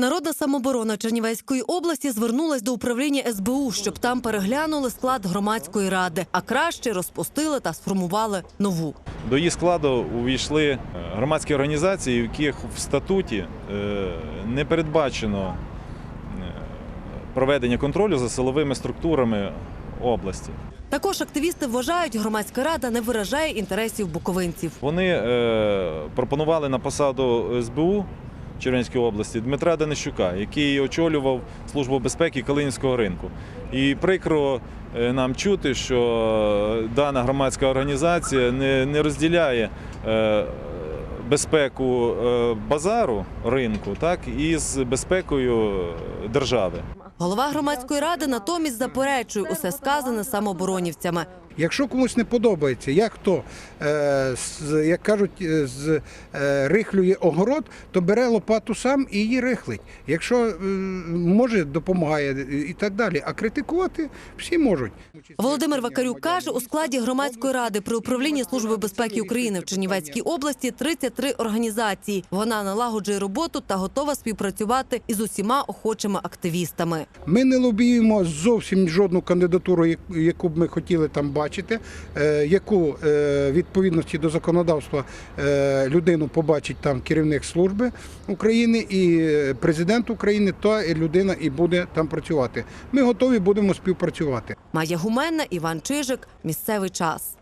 Народна самоборона Чернівецької області звернулась до управління СБУ, щоб там переглянули склад громадської ради, а краще розпустили та сформували нову. До її складу увійшли е, громадські організації, в яких в статуті е, не передбачено е, проведення контролю за силовими структурами області. Також активісти вважають, громадська рада не виражає інтересів буковинців. Вони пропонували на посаду СБУ Чернівської області Дмитра Данищука, який очолював Службу безпеки Калинівського ринку. І прикро е, нам чути, що дана громадська організація не, розділяє е, безпеку е, базару ринку так, із безпекою держави. Голова громадської ради натомість заперечує усе сказане самооборонівцями. Якщо комусь не подобається, як хто, е, як кажуть, е, з, е, рихлює огород, то бере лопату сам і її рихлить. Якщо може, допомагає і так далі. А критикувати всі можуть. Володимир Вакарюк каже, у складі громадської ради при управлінні Служби безпеки України в Чернівецькій області 33 організації. Вона налагоджує роботу та готова співпрацювати із усіма охочими активістами. Ми не лобіюємо зовсім жодну кандидатуру, яку б ми хотіли там бачити, е, яку е, відповідності до законодавства е, людину побачить там керівник служби України і президент України, та людина і буде там працювати. Ми готові будемо співпрацювати. Майя Гуменна, Іван Чижик. Місцевий час.